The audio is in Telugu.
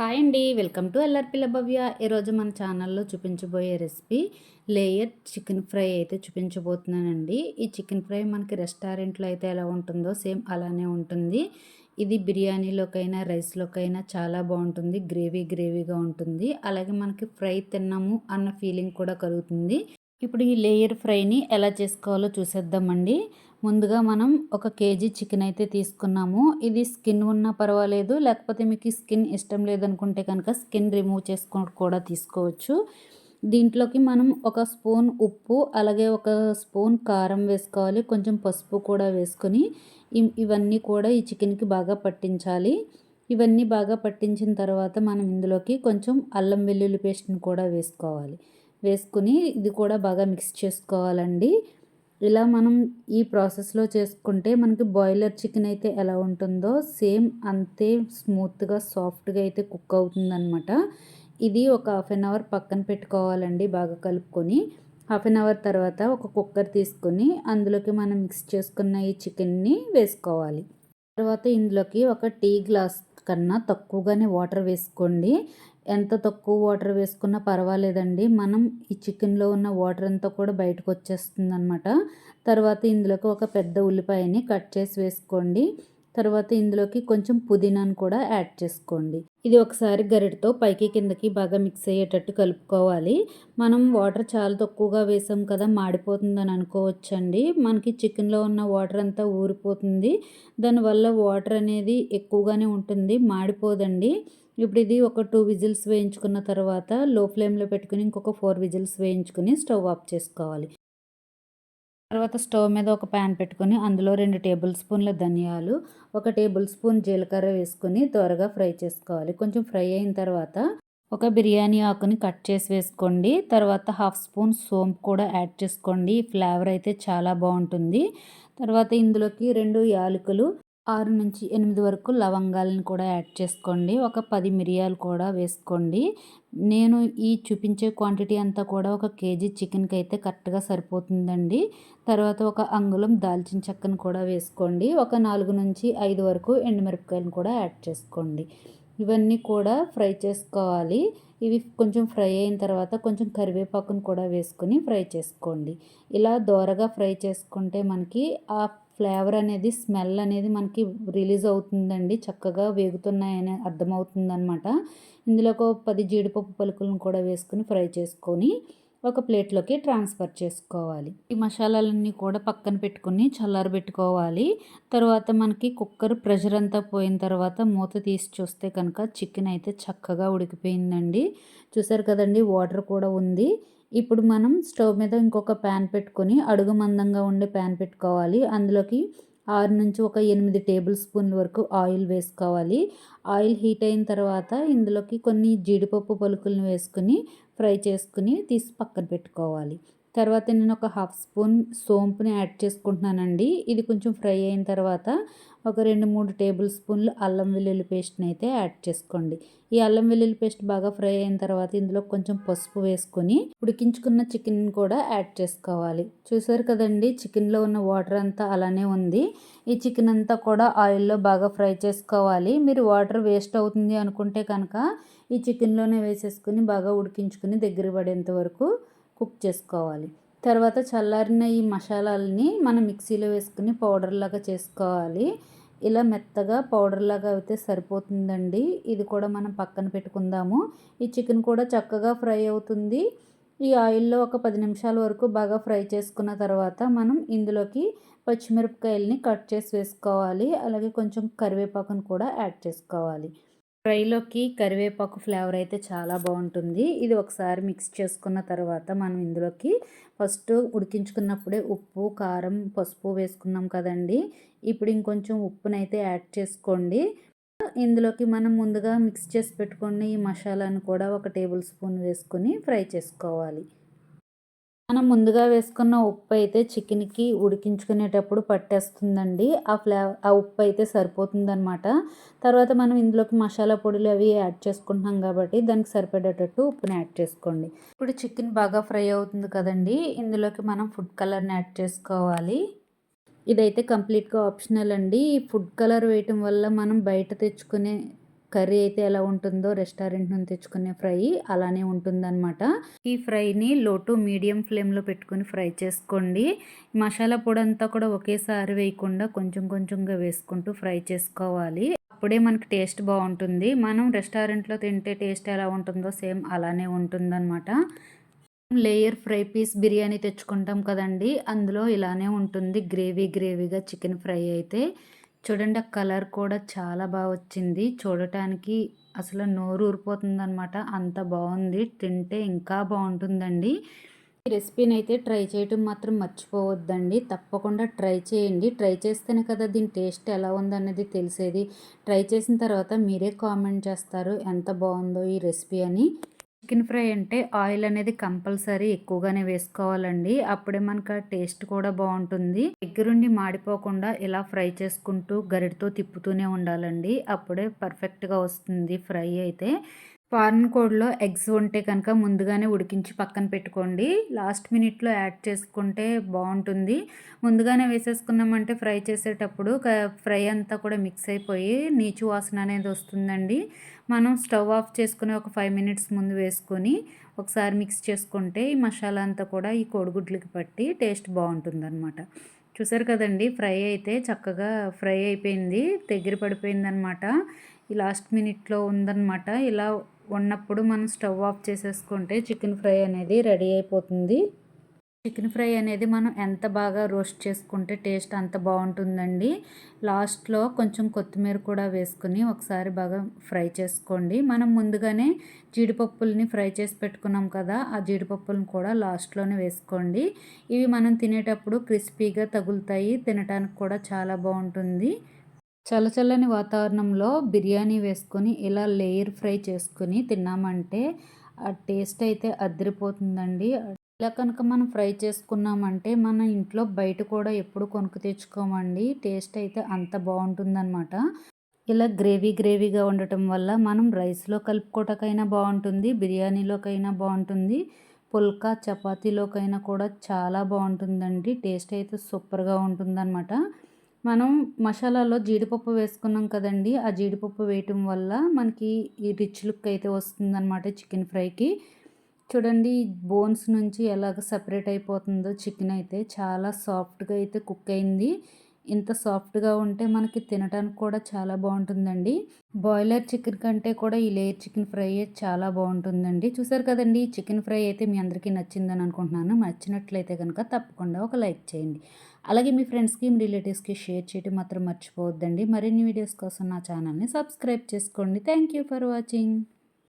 హాయ్ అండి. వెల్కమ్ టు ఎల్ఆర్పి భవ్య ఈరోజు మన ఛానల్లో చూపించబోయే రెసిపీ లేయర్ చికెన్ ఫ్రై అయితే చూపించబోతున్నానండి. ఈ చికెన్ ఫ్రై మనకి రెస్టారెంట్లో అయితే ఎలా ఉంటుందో సేమ్ అలానే ఉంటుంది. ఇది బిర్యానీలోకైనా రైస్లోకైనా చాలా బాగుంటుంది. గ్రేవీ గ్రేవీగా ఉంటుంది. అలాగే మనకి ఫ్రై తిన్నాము అన్న ఫీలింగ్ కూడా కలుగుతుంది. ఇప్పుడు ఈ లేయర్ ఫ్రైని ఎలా చేసుకోవాలో చూసేద్దామండి. ముందుగా మనం ఒక కేజీ చికెన్ అయితే తీసుకున్నాము. ఇది స్కిన్ ఉన్నా పర్వాలేదు లేకపోతే మీకు స్కిన్ ఇష్టం లేదనుకుంటే కనుక స్కిన్ రిమూవ్ చేసుకొని కూడా తీసుకోవచ్చు. దీంట్లోకి మనం ఒక స్పూన్ ఉప్పు అలాగే ఒక స్పూన్ కారం వేసుకోవాలి కొంచెం పసుపు కూడా వేసుకొని ఇవన్నీ కూడా ఈ చికెన్కి బాగా పట్టించాలి. ఇవన్నీ బాగా పట్టించిన తర్వాత మనం ఇందులోకి కొంచెం అల్లం వెల్లుల్లి పేస్ట్ని కూడా వేసుకోవాలి. వేసుకుని ఇది కూడా బాగా మిక్స్ చేసుకోవాలండి. ఇలా మనం ఈ ప్రాసెస్లో చేసుకుంటే మనకి బాయిలర్ చికెన్ అయితే ఎలా ఉంటుందో సేమ్ అంతే స్మూత్గా సాఫ్ట్గా అయితే కుక్ అవుతుందన్నమాట. ఇది ఒక హాఫ్ అన్ అవర్ పక్కన పెట్టుకోవాలండి బాగా కలుపుకొని. హాఫ్ అన్ అవర్ తర్వాత ఒక కుక్కర్ తీసుకొని అందులోకి మనం మిక్స్ చేసుకున్న ఈ చికెన్ని వేసుకోవాలి. తర్వాత ఇందులోకి ఒక టీ గ్లాస్ కన్నా తక్కువగానే వాటర్ వేసుకోండి. ఎంత తక్కువ వాటర్ వేసుకున్నా పర్వాలేదండి. మనం ఈ చికెన్లో ఉన్న వాటర్ అంతా కూడా బయటకు వచ్చేస్తుంది అనమాట తర్వాత ఇందులోకి ఒక పెద్ద ఉల్లిపాయని కట్ చేసి వేసుకోండి. తర్వాత ఇందులోకి కొంచెం పుదీనాను కూడా యాడ్ చేసుకోండి. ఇది ఒకసారి గరిటతో పైకి కిందకి బాగా మిక్స్ అయ్యేటట్టు కలుపుకోవాలి. మనం వాటర్ చాలా తక్కువగా వేసాం కదా మాడిపోతుందని అనుకోవచ్చండి. మనకి చికెన్లో ఉన్న వాటర్ అంతా ఊరిపోతుంది. దానివల్ల వాటర్ అనేది ఎక్కువగానే ఉంటుంది మాడిపోదండి. ఇప్పుడు ఇది ఒక టూ విజిల్స్ వేయించుకున్న తర్వాత లో ఫ్లేమ్లో పెట్టుకుని ఇంకొక ఫోర్ విజిల్స్ వేయించుకుని స్టవ్ ఆఫ్ చేసుకోవాలి. తర్వాత స్టవ్ మీద ఒక ప్యాన్ పెట్టుకొని అందులో రెండు టేబుల్ స్పూన్ల ధనియాలు ఒక టేబుల్ స్పూన్ జీలకర్ర వేసుకొని త్వరగా ఫ్రై చేసుకోవాలి. కొంచెం ఫ్రై అయిన తర్వాత ఒక బిర్యానీ ఆకుని కట్ చేసి వేసుకోండి. తర్వాత హాఫ్ స్పూన్ సోంపు కూడా యాడ్ చేసుకోండి. ఫ్లేవర్ అయితే చాలా బాగుంటుంది. తర్వాత ఇందులోకి రెండు యాలకులు ఆరు నుంచి ఎనిమిది వరకు లవంగాలను కూడా యాడ్ చేసుకోండి. ఒక పది మిరియాలు కూడా వేసుకోండి. నేను ఈ చూపించే క్వాంటిటీ అంతా కూడా ఒక కేజీ చికెన్కి అయితే కరెక్ట్గా సరిపోతుందండి. తర్వాత ఒక అంగుళం దాల్చిన చెక్కను కూడా వేసుకోండి. ఒక నాలుగు నుంచి ఐదు వరకు ఎండుమిరపకాయలను కూడా యాడ్ చేసుకోండి. ఇవన్నీ కూడా ఫ్రై చేసుకోవాలి. ఇవి కొంచెం ఫ్రై అయిన తర్వాత కొంచెం కరివేపాకును కూడా వేసుకొని ఫ్రై చేసుకోండి. ఇలా దోరగా ఫ్రై చేసుకుంటే మనకి ఆ ఫ్లేవర్ అనేది స్మెల్ అనేది మనకి రిలీజ్ అవుతుందండి. చక్కగా వేగుతున్నాయని అర్థమవుతుంది అనమాట ఇందులో ఒక పది జీడిపప్పు పలుకులను కూడా వేసుకుని ఫ్రై చేసుకొని ఒక ప్లేట్లోకి ట్రాన్స్ఫర్ చేసుకోవాలి. ఈ మసాలాలన్నీ కూడా పక్కన పెట్టుకుని చల్లారబెట్టుకోవాలి తర్వాత మనకి కుక్కర్ ప్రెషర్ అంతా పోయిన తర్వాత మూత తీసి చూస్తే కనుక చికెన్ అయితే చక్కగా ఉడికిపోయిందండి. చూసారు కదండి వాటర్ కూడా ఉంది. ఇప్పుడు మనం స్టవ్ మీద ఇంకొక ప్యాన్ పెట్టుకొని అడుగు మందంగా ఉండే ప్యాన్ పెట్టుకోవాలి. అందులోకి ఆరు నుంచి ఒక ఎనిమిది టేబుల్ స్పూన్ల వరకు ఆయిల్ వేసుకోవాలి. ఆయిల్ హీట్ అయిన తర్వాత ఇందులోకి కొన్ని జీడిపప్పు పలుకులను వేసుకుని ఫ్రై చేసుకుని తీసి పక్కన పెట్టుకోవాలి. తర్వాత నేను ఒక హాఫ్ స్పూన్ సోంపుని యాడ్ చేసుకుంటున్నానండి. ఇది కొంచెం ఫ్రై అయిన తర్వాత ఒక రెండు మూడు టేబుల్ స్పూన్లు అల్లం వెల్లుల్లి పేస్ట్ని అయితే యాడ్ చేసుకోండి. ఈ అల్లం వెల్లుల్లి పేస్ట్ బాగా ఫ్రై అయిన తర్వాత ఇందులో కొంచెం పసుపు వేసుకొని ఉడికించుకున్న చికెన్ కూడా యాడ్ చేసుకోవాలి. చూసారు కదండి చికెన్లో ఉన్న వాటర్ అంతా అలానే ఉంది. ఈ చికెన్ అంతా కూడా ఆయిల్లో బాగా ఫ్రై చేసుకోవాలి. మీరు వాటర్ వేస్ట్ అవుతుంది అనుకుంటే కనుక ఈ చికెన్లోనే వేసేసుకుని బాగా ఉడికించుకుని దగ్గర పడేంత వరకు కుక్ చేసుకోవాలి. తర్వాత చల్లారిన ఈ మసాలాలని మనం మిక్సీలో వేసుకుని పౌడర్లాగా చేసుకోవాలి. ఇలా మెత్తగా పౌడర్లాగా అయితే సరిపోతుందండి. ఇది కూడా మనం పక్కన పెట్టుకుందాము. ఈ చికెన్ కూడా చక్కగా ఫ్రై అవుతుంది. ఈ ఆయిల్లో ఒక పది నిమిషాల వరకు బాగా ఫ్రై చేసుకున్న తర్వాత మనం ఇందులోకి పచ్చిమిరపకాయలని కట్ చేసి వేసుకోవాలి. అలాగే కొంచెం కరివేపాకును కూడా యాడ్ చేసుకోవాలి. ఫ్రైలోకి కరివేపాకు ఫ్లేవర్ అయితే చాలా బాగుంటుంది. ఇది ఒకసారి మిక్స్ చేసుకున్న తర్వాత మనం ఇందులోకి ఫస్ట్ ఉడికించుకున్నప్పుడే ఉప్పు కారం పసుపు వేసుకున్నాం కదండి. ఇప్పుడు ఇంకొంచెం ఉప్పునైతే యాడ్ చేసుకోండి. ఇందులోకి మనం ముందుగా మిక్స్ చేసి పెట్టుకున్న ఈ మసాలాను కూడా ఒక టేబుల్ స్పూన్ వేసుకొని ఫ్రై చేసుకోవాలి. మనం ముందుగా వేసుకున్న ఉప్పు అయితే చికెన్కి ఉడికించుకునేటప్పుడు పట్టేస్తుందండి. ఆ ఫ్లే ఆ ఉప్పు అయితే సరిపోతుందనమాట తర్వాత మనం ఇందులోకి మసాలా పొడులు అవి యాడ్ చేసుకుంటున్నాం కాబట్టి దానికి సరిపడేటట్టు ఉప్పుని యాడ్ చేసుకోండి. ఇప్పుడు చికెన్ బాగా ఫ్రై అవుతుంది కదండి ఇందులోకి మనం ఫుడ్ కలర్ని యాడ్ చేసుకోవాలి. ఇదైతే కంప్లీట్గా ఆప్షనల్ అండి. ఈ ఫుడ్ కలర్ వేయటం వల్ల మనం బయట తెచ్చుకునే కర్రీ అయితే ఎలా ఉంటుందో రెస్టారెంట్ నుండి తెచ్చుకునే ఫ్రై అలానే ఉంటుందన్నమాట. ఈ ఫ్రైని లో టు మీడియం ఫ్లేమ్లో పెట్టుకుని ఫ్రై చేసుకోండి. మసాలా పొడి అంతా కూడా ఒకేసారి వేయకుండా కొంచెం కొంచెంగా వేసుకుంటూ ఫ్రై చేసుకోవాలి. అప్పుడే మనకి టేస్ట్ బాగుంటుంది. మనం రెస్టారెంట్లో తింటే టేస్ట్ ఎలా ఉంటుందో సేమ్ అలానే ఉంటుందన్నమాట. లేయర్ ఫ్రై పీస్ బిర్యానీ తెచ్చుకుంటాం కదండి. అందులో ఇలానే ఉంటుంది. గ్రేవీ గ్రేవీగా చికెన్ ఫ్రై అయితే. చూడండి ఆ కలర్ కూడా చాలా బాగా వచ్చింది. చూడటానికి అసలు నోరు ఊరిపోతుంది అనమాట అంత బాగుంది. తింటే ఇంకా బాగుంటుందండి. ఈ రెసిపీని అయితే ట్రై చేయటం మాత్రం మర్చిపోవద్దండి. తప్పకుండా ట్రై చేయండి. ట్రై చేస్తేనే కదా దీని టేస్ట్ ఎలా ఉందనేది తెలిసేది. ట్రై చేసిన తర్వాత మీరే కామెంట్ చేస్తారు. ఎంత బాగుందో ఈ రెసిపీ అని. చికెన్ ఫ్రై అంటే ఆయిల్ అనేది కంపల్సరీ ఎక్కువగానే వేసుకోవాలండి. అప్పుడే మనకు టేస్ట్ కూడా బాగుంటుంది. దగ్గరుండి మాడిపోకుండా ఇలా ఫ్రై చేసుకుంటూ గరిటతో తిప్పుతూనే ఉండాలండి. అప్పుడే పర్ఫెక్ట్గా వస్తుంది ఫ్రై అయితే. ఫారెన్ కోడ్లో ఎగ్స్ ఉంటే కనుక ముందుగానే ఉడికించి పక్కన పెట్టుకోండి. లాస్ట్ మినిట్లో యాడ్ చేసుకుంటే బాగుంటుంది. ముందుగానే వేసేసుకున్నామంటే ఫ్రై చేసేటప్పుడు ఫ్రై అంతా కూడా మిక్స్ అయిపోయి నీచు వాసన అనేది వస్తుందండి. మనం స్టవ్ ఆఫ్ చేసుకుని ఒక ఫైవ్ మినిట్స్ ముందు వేసుకొని ఒకసారి మిక్స్ చేసుకుంటే ఈ మసాలా అంతా కూడా ఈ కోడిగుడ్లకి పట్టి టేస్ట్ బాగుంటుందన్నమాట. చూసారు కదండి ఫ్రై అయితే చక్కగా ఫ్రై అయిపోయింది దగ్గర పడిపోయిందనమాట ఈ లాస్ట్ మినిట్లో ఉందన్నమాట. ఇలా ఉన్నప్పుడు మనం స్టవ్ ఆఫ్ చేసేసుకుంటే చికెన్ ఫ్రై అనేది రెడీ అయిపోతుంది. చికెన్ ఫ్రై అనేది మనం ఎంత బాగా రోస్ట్ చేసుకుంటే టేస్ట్ అంత బాగుంటుందండి. లాస్ట్లో కొంచెం కొత్తిమీర కూడా వేసుకుని ఒకసారి బాగా ఫ్రై చేసుకోండి. మనం ముందుగానే జీడిపప్పుల్ని ఫ్రై చేసి పెట్టుకున్నాం కదా ఆ జీడిపప్పులను కూడా లాస్ట్లోనే వేసుకోండి. ఇవి మనం తినేటప్పుడు క్రిస్పీగా తగులుతాయి తినడానికి కూడా చాలా బాగుంటుంది. చల్లచల్లని వాతావరణంలో బిర్యానీ వేసుకొని ఇలా లేయర్ ఫ్రై చేసుకొని తిన్నామంటే ఆ టేస్ట్ అయితే అదిరిపోతుందండి. ఇలా కనుక మనం ఫ్రై చేసుకున్నామంటే మన ఇంట్లో బయట కూడా ఎప్పుడు కొనుక్కు తెచ్చుకోమండి. టేస్ట్ అయితే అంత బాగుంటుందన్నమాట. ఇలా గ్రేవీ గ్రేవీగా ఉండటం వల్ల మనం రైస్లో కలుపుకోవటకైనా బాగుంటుంది బిర్యానీలోకైనా బాగుంటుంది పుల్కా చపాతీలోకైనా కూడా చాలా బాగుంటుందండి. టేస్ట్ అయితే సూపర్గా ఉంటుందన్నమాట. మనం మసాలాలో జీడిపప్పు వేసుకున్నాం కదండి ఆ జీడిపప్పు వేయటం వల్ల మనకి ఈ రిచ్ లుక్ అయితే వస్తుందన్నమాట చికెన్ ఫ్రైకి. చూడండి బోన్స్ నుంచి ఎలాగ సపరేట్ అయిపోతుందో చికెన్ అయితే చాలా సాఫ్ట్గా అయితే కుక్ అయింది. ఇంత సాఫ్ట్గా ఉంటే మనకి తినడానికి కూడా చాలా బాగుంటుందండి. బాయిలర్ చికెన్ కంటే కూడా ఈ లేయర్ చికెన్ ఫ్రై చాలా బాగుంటుందండి. చూసారు కదండి చికెన్ ఫ్రై అయితే మీ అందరికీ నచ్చిందని అనుకుంటున్నాను. నచ్చినట్లయితే కనుక తప్పకుండా ఒక లైక్ చేయండి. అలాగే మీ ఫ్రెండ్స్కి మీ రిలేటివ్స్కి షేర్ చేయడం మాత్రం మర్చిపోవద్దండి. మరిన్ని వీడియోస్ కోసం నా ఛానల్ని సబ్స్క్రైబ్ చేసుకోండి. Thank you for watching.